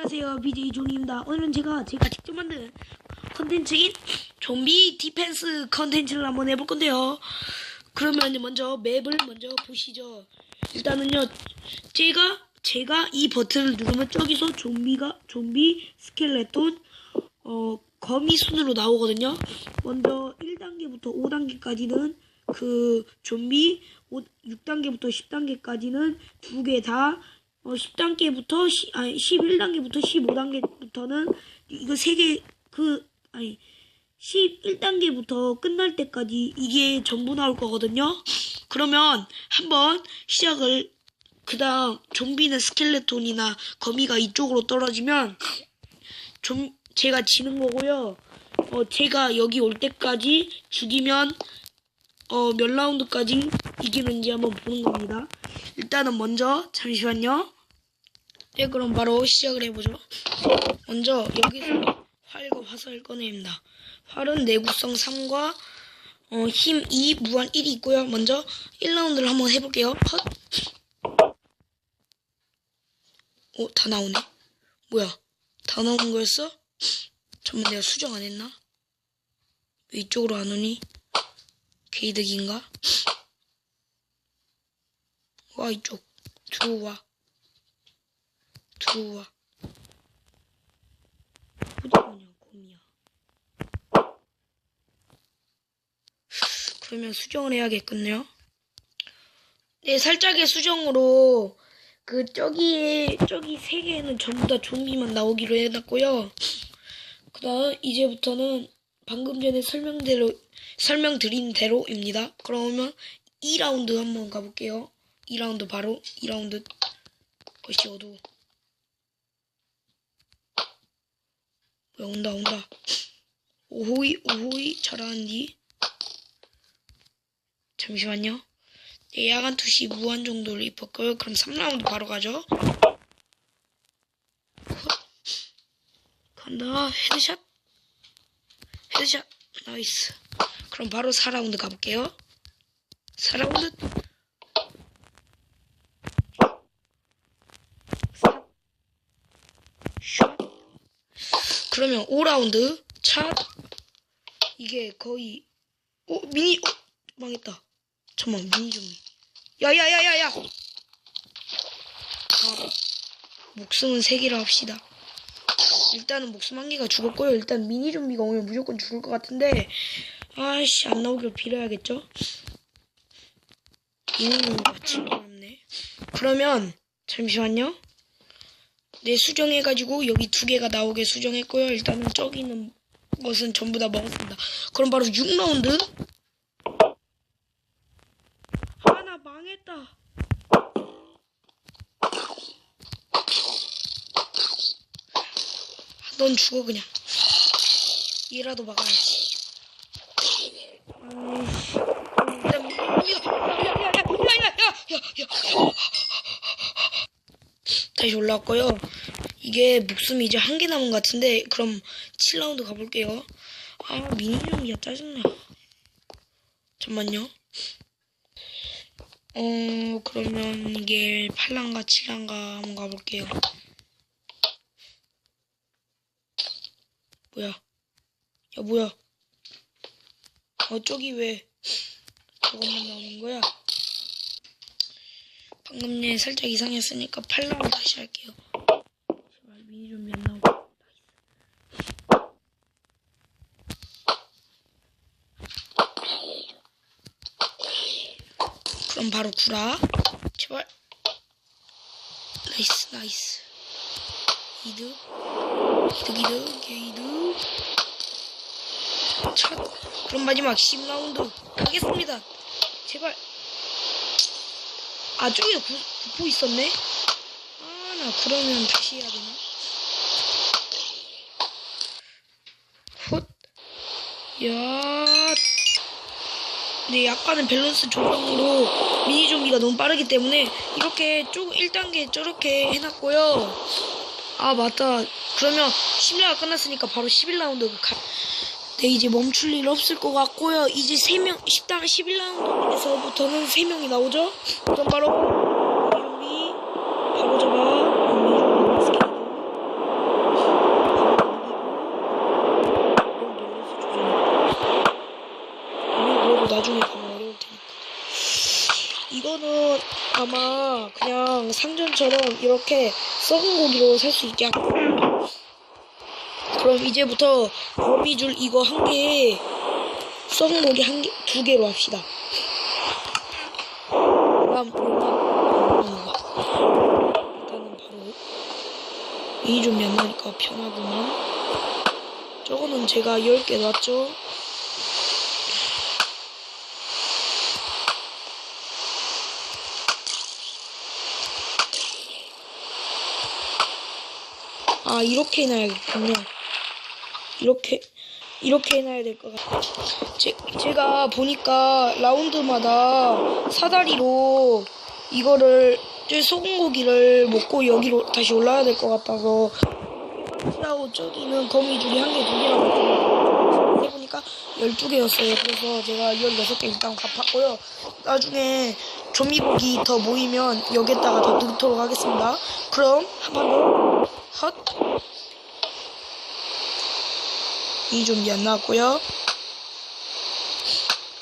안녕하세요. BJ 존입니다. 오늘은 제가 제가 직접 만든 컨텐츠인 좀비 디펜스 컨텐츠를 한번 해볼 건데요. 그러면 먼저 맵을 먼저 보시죠. 일단은요 제가 제가 이 버튼을 누르면 저기서 좀비가 좀비 스켈레톤 어 거미 순으로 나오거든요. 먼저 1단계부터 5단계까지는 그 좀비 5, 6단계부터 10단계까지는 두 개다 어, 10단계부터 시, 아니 11단계부터 15단계부터는 이거 세 개 그 아니 11단계부터 끝날 때까지 이게 전부 나올 거거든요. 그러면 한번 시작을 그다음 좀비는 스켈레톤이나 거미가 이쪽으로 떨어지면 좀 제가 지는 거고요. 어 제가 여기 올 때까지 죽이면 어 몇 라운드까지 이기는지 한번 보는 겁니다. 일단은 먼저 잠시만요. 네, 그럼 바로 시작을 해보죠. 먼저 여기서 활과 화살을 꺼냅니다. 활은 내구성 3과 어, 힘 2, 무한 1이 있고요. 먼저 1라운드를 한번 해볼게요. 헛. 오, 다 나오네. 뭐야? 다 나오는 거였어? 잠깐만 내가 수정 안 했나? 왜 이쪽으로 안 오니? 개이득인가? 와 이쪽 들어와 들어와 어디 가냐 곰이야. 그러면 수정을 해야겠군요. 네 살짝의 수정으로 그 저기 저기 세 개는 전부 다 좀비만 나오기로 해놨고요. 그다음 이제부터는 방금 전에 설명대로 설명드린 대로입니다. 그러면 2라운드 한번 가볼게요. 2라운드 바로 2라운드 것이 어두워 뭐야 온다 온다. 오호이 오호이 잘하는디? 잠시만요. 네, 야간 투시 무한 정도를 입었고요 그럼 3라운드 바로 가죠? 컷. 간다. 헤드샷. 헤드샷. 나이스. 그럼 바로 4라운드 가볼게요. 4라운드 샷. 그러면 5라운드 차? 이게 거의 어 미니 어, 망했다. 잠만 미니 좀 야야야야야! 아, 목숨은 3개로 합시다. 일단은 목숨 한 개가 죽었고요. 일단 미니 좀비가 오면 무조건 죽을 것 같은데 아씨 안 나오길 빌어야겠죠? 미니 좀비가 징그럽네. 그러면 잠시만요 네, 수정해가지고 여기 두 개가 나오게 수정했고요. 일단은 저기 있는 것은 전부 다 먹었습니다. 그럼 바로 6라운드. 아, 나 망했다. 넌 죽어, 그냥. 얘라도 막아야지. 아이씨. 야, 야, 야, 야, 야, 야, 야, 야. 다시 올라왔고요. 이게 목숨이 이제 한 개 남은 것 같은데 그럼 7라운드 가볼게요. 아 미니좀이야 짜증나. 잠만요. 어 그러면 이게 8랑가 7랑가 한번 가볼게요. 뭐야? 야 뭐야? 어 저기 왜 저것만 나오는 거야? 방금 전에 살짝 이상했으니까 8라운드 다시 할게요. 제발 미니 좀비 안 나오고. 그럼 바로 구라. 제발. 나이스, 나이스. 이득. 이득, 이득, 게이득. 첫. 그럼 마지막 10라운드 가겠습니다. 제발. 아, 저기 구, 구포 있었네? 아, 나 그러면 다시 해야 되나? 헛. 야. 네, 약간은 밸런스 조정으로 미니 좀비가 너무 빠르기 때문에 이렇게 쭉 1단계 저렇게 해놨고요. 아, 맞다. 그러면 10라가 끝났으니까 바로 11라운드 가. 네, 이제 멈출 일 없을 것 같고요. 이제 3명, 10당 11라운드에서부터는 3명이 나오죠? 그럼 바로, 유미, 바로 잡아, 유미, 스케이트. 그리고 나중에 가면 어려울 테니까. 이거는 아마 그냥 상점처럼 이렇게 썩은 고기로 살 수 있게 할 거예요. 그럼 이제부터 거미줄 이거 한 개에 고기 한 개, 두 개로 합시다. 그럼 일단 일단은 바로 이좀 연나니까 편하구만. 저거는 제가 10개 놨죠. 아 이렇게 해놔야겠군요. 이렇게 이렇게 해놔야 될 것 같아요. 제, 제가 보니까 라운드마다 사다리로 이거를 저 소금 고기를 먹고 여기로 다시 올라야 될 것 같아서 하고 저기는 거미 줄이 한 개, 두 개라고 해보니까 12개였어요. 그래서 제가 16개 일단 갚았고요. 나중에 조미고기 더 모이면 여기에다가 더 넣도록 하겠습니다. 그럼 한 번 더. 헛. 이 좀비 안 나왔고요.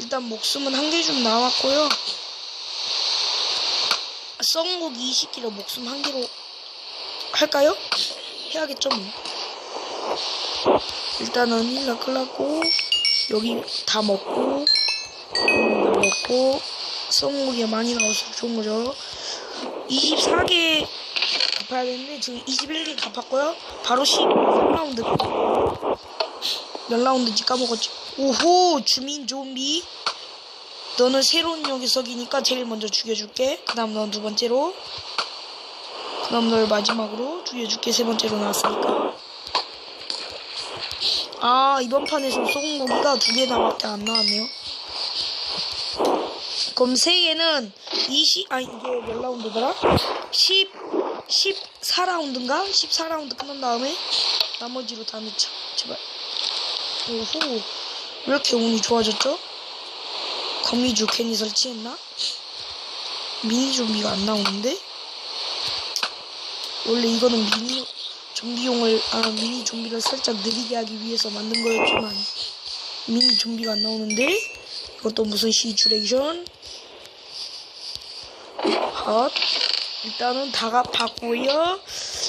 일단 목숨은 한 개좀 나왔고요. 고기 20kg 목숨 한 개로 할까요? 해야겠죠 뭐. 일단은 일라 끝났고 여기 다 먹고 음, 다 먹고 고기가 많이 나와서 좋은 거죠. 24개 갚아야 되는데 지금 21개 갚았고요. 바로 13라운드 몇 라운드인지 까먹었지. 오호 주민 좀비 너는 새로운 녀석이니까 제일 먼저 죽여줄게. 그 다음 넌 두 번째로 그 다음 널 마지막으로 죽여줄게. 세 번째로 나왔으니까 아 이번 판에서 소금 고기가 두 개나밖에 안 나왔네요. 그럼 세 개는 20 아니 이게 몇 라운드더라? 10 14라운드인가? 14라운드 끝난 다음에 나머지로 다 넣자. 제발. 오호. 왜 이렇게 운이 좋아졌죠? 거미줄 괜히 설치했나? 미니 좀비가 안 나오는데? 원래 이거는 미니 좀비용을, 아, 미니 좀비를 살짝 느리게 하기 위해서 만든 거였지만, 미니 좀비가 안 나오는데? 이것도 무슨 시츄레이션? 헛. 일단은 다 갚았고요.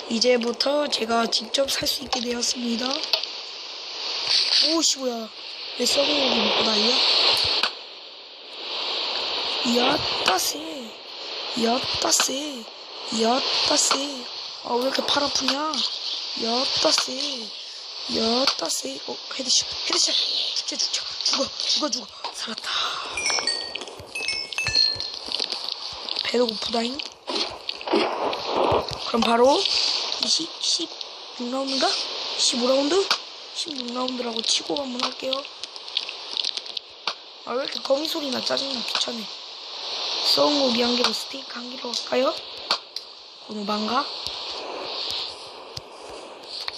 이제부터 제가 직접 살 수 있게 되었습니다. 오씨 뭐야 왜 썩은 고기 먹고 난리야? 야따세. 야따세. 야따세. 아 왜 이렇게 팔 아프냐? 야따세. 야따세. 어 헤드샷 헤드샷. 죽자 죽자. 죽어 죽어 죽어. 살았다. 배도 고프다잉. 그럼 바로 20, 16라운드인가? 15라운드? 16라운드라고 치고 한번 할게요. 아, 왜 이렇게 거미 소리나 짜증나 귀찮네. 썩은 고기 한 개로 스테이크 한 개로 할까요? 고노반가?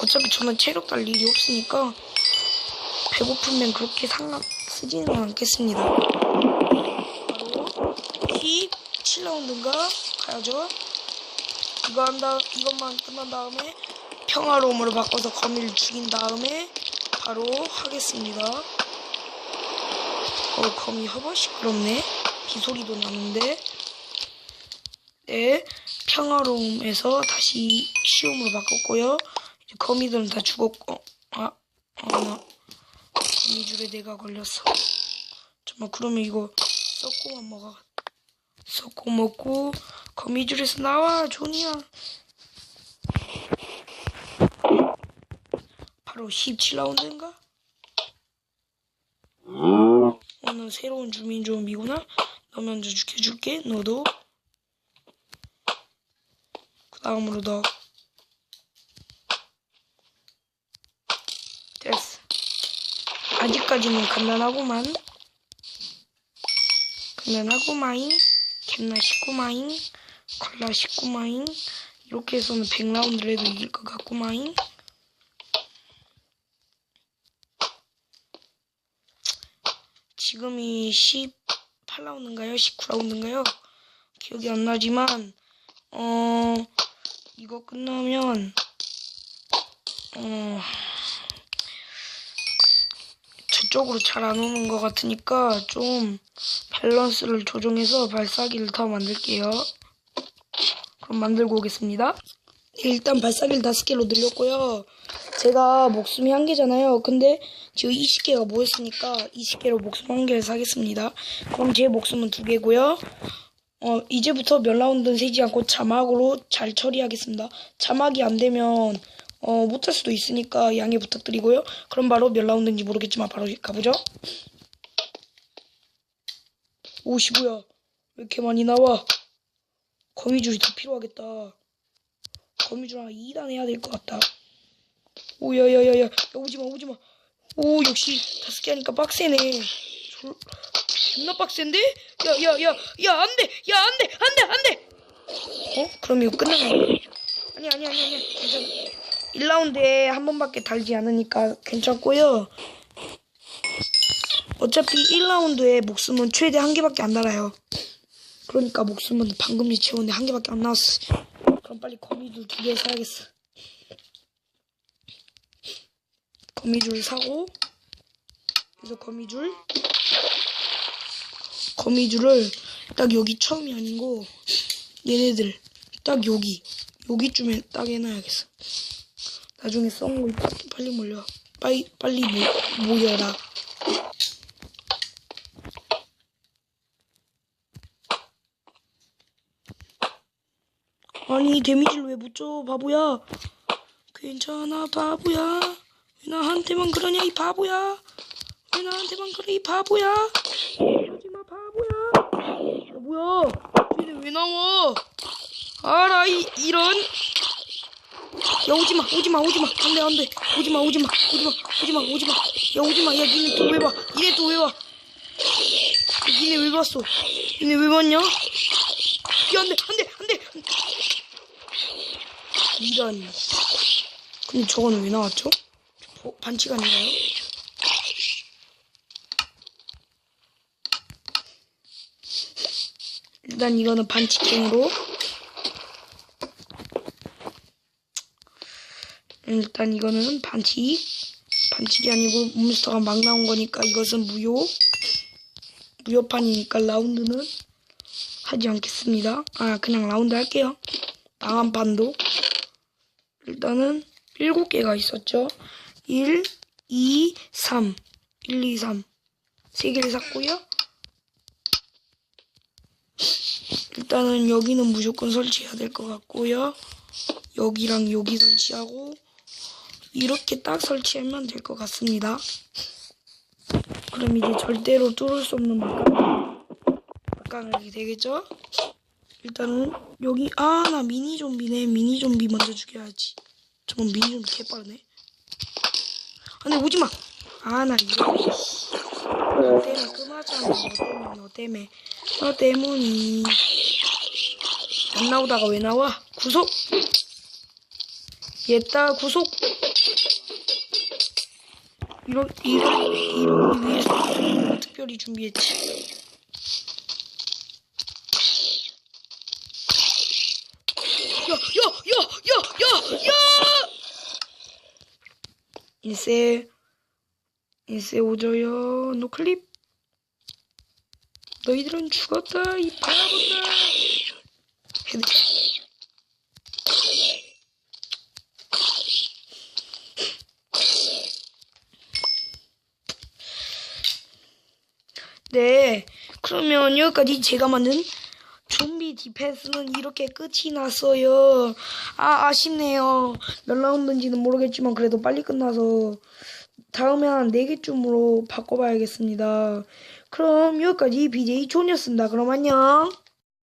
어차피 저는 체력 달 일이 없으니까 배고프면 그렇게 상관 쓰지는 않겠습니다. 바로 17라운드인가? 가야죠. 이거 한다, 이것만 끝난 다음에 평화로움으로 바꿔서 거미를 죽인 다음에 바로 하겠습니다. 어, 거미 허벌 시끄럽네. 비소리도 나는데. 네, 평화로움에서 다시 쉬움으로 바꿨고요. 이제 거미들은 다 죽었고, 아, 아, 나 거미줄에 내가 걸렸어. 정말 그러면 이거 썩고만 먹어. 썩고 먹고 거미줄에서 나와 조니야. 바로 17라운드인가? 오늘 새로운 주민 좀비구나. 너 먼저 죽여줄게. 너도. 그 다음으로 너. 됐어. 아직까지는. 캔나 싶구마잉. 콜라 싶구마잉. 이렇게 해서는 100라운드를 해도 이길 것 같구마잉. 지금이 18라운드인가요? 19라운드인가요? 기억이 안 나지만, 어, 이거 끝나면, 어, 저쪽으로 잘 안 오는 것 같으니까 좀 밸런스를 조정해서 발사기를 더 만들게요. 그럼 만들고 오겠습니다. 일단 발사기를 다섯 개로 늘렸고요. 제가 목숨이 한 개잖아요. 근데 지금 20개가 모였으니까 20개로 목숨 한 개를 사겠습니다. 그럼 제 목숨은 두 개고요. 어, 이제부터 몇 라운드는 세지 않고 자막으로 잘 처리하겠습니다. 자막이 안 되면 어, 못할 수도 있으니까 양해 부탁드리고요. 그럼 바로 몇 라운드인지 모르겠지만 바로 가보죠. 오씨 뭐야 왜 이렇게 많이 나와 거미줄이 더 필요하겠다 거미줄 하나 2단 해야 될 것 같다 오 야야야야 야, 오지마 오지마 오 역시 다섯 개 하니까 빡세네 졸... 존나 빡센데? 야야야 야 안돼 야 안돼 안돼 안돼 어? 그럼 이거 거야 아니 아니 아니 아니 괜찮아 1라운드에 한 번밖에 달지 않으니까 괜찮고요 어차피 1라운드에 목숨은 최대 한 개밖에 안 달아요. 그러니까 목숨은 방금 채웠는데 한 개밖에 안 나왔어. 그럼 빨리 거미줄 두 개 사야겠어. 거미줄 사고 그래서 거미줄 거미줄을 딱 여기 처음이 아니고 얘네들 딱 여기 여기쯤에 딱 해놔야겠어. 나중에 썩은 거 빨리 몰려. 빨리 빨리 모, 모여라. 아니 데미지를 왜 못 줘 바보야 괜찮아 바보야 왜 나한테만 그러냐 이 바보야? 왜 나한테만 그래 이 바보야? 하지마 바보야. 어, 뭐야? 쟤네 왜 나와? 알아 이, 이런. 야 오지마 오지마 오지마. 안돼 안돼. 오지마 오지마 오지마 오지마 오지마. 야 오지마. 야 니네 또 왜 봐? 니네 또 왜봐 니네 왜 봤어? 니네 왜 봤냐? 야 안돼 안돼 안돼. 이런. 근데 저거는 왜 나왔죠? 어, 반칙 아닌가요? 일단 이거는 반칙행으로. 일단 이거는 반칙. 반칙이 아니고 몬스터가 막 나온 거니까 이것은 무효. 무효판이니까 라운드는 하지 않겠습니다. 아, 그냥 라운드 할게요. 다음 판도. 일단은 7개가 있었죠. 1, 2, 3. 1, 2, 3. 3개를 샀고요. 일단은 여기는 무조건 설치해야 될 것 같고요. 여기랑 여기 설치하고 이렇게 딱 설치하면 될 것 같습니다. 그럼 이제 절대로 뚫을 수 없는 막강, 막강하게 되겠죠? 일단은 여기 아 나 미니 좀비네 미니 좀비 먼저 죽여야지 저건 미니 좀비 개빠르네 아니 오지 마 아 나 이거 너 때문에 그만하잖아 너 때문에 너 때문에 너 때문이 안 나오다가 왜 나와 구속 얘따 구속 이러 이러 이러기 위해서 특별히 준비했지 야, 야, 야, 야, 야, 야! 인세, 인세 오져요. 노클립. 너희들은 죽었다, 이 바보다. 헤드. 네, 그러면 여기까지 제가 만든 디펜스는 이렇게 끝이 났어요. 아, 아쉽네요. 몇 라운드인지는 모르겠지만 그래도 빨리 끝나서 다음에 한 4개쯤으로 바꿔봐야겠습니다. 그럼 여기까지 BJ 존이었습니다. 그럼 안녕.